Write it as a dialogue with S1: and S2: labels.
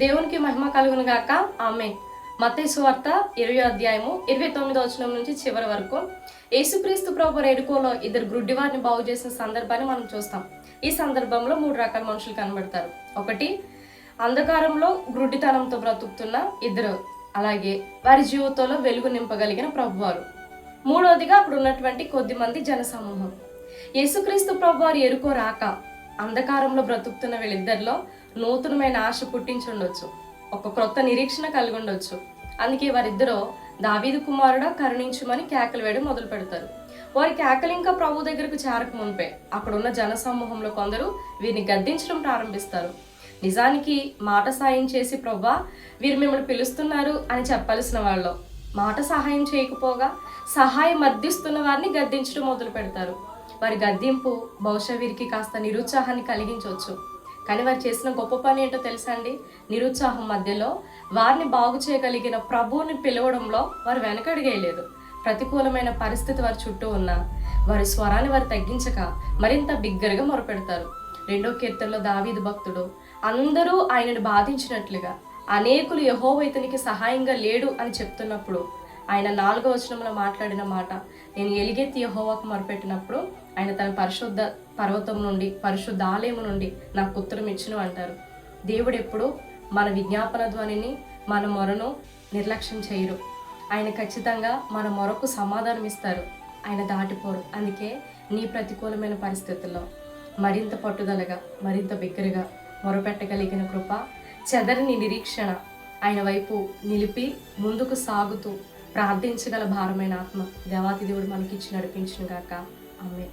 S1: దేవునికి మహిమ కలుగును గాక. ఆమె మత్తయి వార్త ఇరవై అధ్యాయము ఇరవై తొమ్మిదో వచనం నుంచి చివరి వరకు. యేసుక్రీస్తు ప్రభు ఎడుకోలో ఇద్దరు గ్రుడ్డివారిని బాగు చేసిన సందర్భాన్ని మనం చూస్తాం. ఈ సందర్భంలో మూడు రకాల మనుషులు కనబడతారు. ఒకటి అంధకారంలో గ్రుడ్డితనంతో బ్రతుకుతున్న ఇద్దరు అలాగే వారి జీవితంలో వెలుగు నింపగలిగిన ప్రభువారు. మూడవదిగా అప్పుడు ఉన్నటువంటి కొద్ది మంది జనసమూహం. యేసుక్రీస్తు ప్రభువారు ఎరుకో రాక అంధకారంలో బ్రతుకుతున్న వీళ్ళిద్దరిలో నూతనమైన ఆశ పుట్టించుండొచ్చు. ఒక క్రొత్త నిరీక్షణ కలిగి ఉండొచ్చు అందుకే వారిద్దరూ దావీదు కుమారుడా కరుణించుమని కేకలు వేయడం మొదలు పెడతారు వారి కేకలు ఇంకా ప్రభు దగ్గరకు చేరక మునిపే అక్కడున్న జన సమూహంలో కొందరు వీరిని గద్దించడం ప్రారంభిస్తారు. నిజానికి మాట సాయం చేసి ప్రవ్వా వీరు మిమ్మల్ని పిలుస్తున్నారు అని చెప్పాల్సిన వాళ్ళు. మాట సహాయం చేయకపోగా సహాయం మర్దిస్తున్న వారిని గద్దించడం మొదలు పెడతారు వారి గద్దింపు బహుశా వీరికి కాస్త నిరుత్సాహాన్ని కలిగించవచ్చు. కానీ వారు చేసిన గొప్ప పని ఏంటో తెలుసా అండి? నిరుత్సాహం మధ్యలో వారిని బాగు చేయగలిగిన ప్రభువుని పిలవడంలో వారు వెనకడిగేయలేదు. ప్రతికూలమైన పరిస్థితి వారి చుట్టూ ఉన్న వారి స్వరాన్ని వారు తగ్గించక మరింత బిగ్గరగా మొరపెడతారు. రెండో కీర్తనలో దావీదు భక్తుడు అందరూ ఆయనను బాధించినట్లుగా అనేకులు యహోవ ఇతనికి సహాయంగా లేడు అని చెప్తున్నప్పుడు ఆయన నాలుగో వచనంలో మాట్లాడిన మాట నేను ఎలిగెత్తి యహోవాకు మొరపెట్టినప్పుడు ఆయన తన పరిశుద్ధ పర్వతం నుండి పరిశుద్ధ ఆలయము నుండి నాకు ఉత్తరం ఇచ్చును అంటారు. దేవుడు ఎప్పుడు మన విజ్ఞాపన ధ్వనిని మన మొరను నిర్లక్ష్యం చేయరు. ఆయన ఖచ్చితంగా మన మొరకు సమాధానం ఇస్తారు. ఆయన దాటిపోరు. అందుకే నీ ప్రతికూలమైన పరిస్థితుల్లో మరింత పట్టుదలగా మరింత బిగ్గరగా మొరపెట్టగలిగిన కృప చెదరిని నిరీక్షణ ఆయన వైపు నిలిపి ముందుకు సాగుతూ ప్రార్థించగల భారమైన ఆత్మ దేవాతి దేవుడు మనకిచ్చి నడిపించిన గాక ఆమె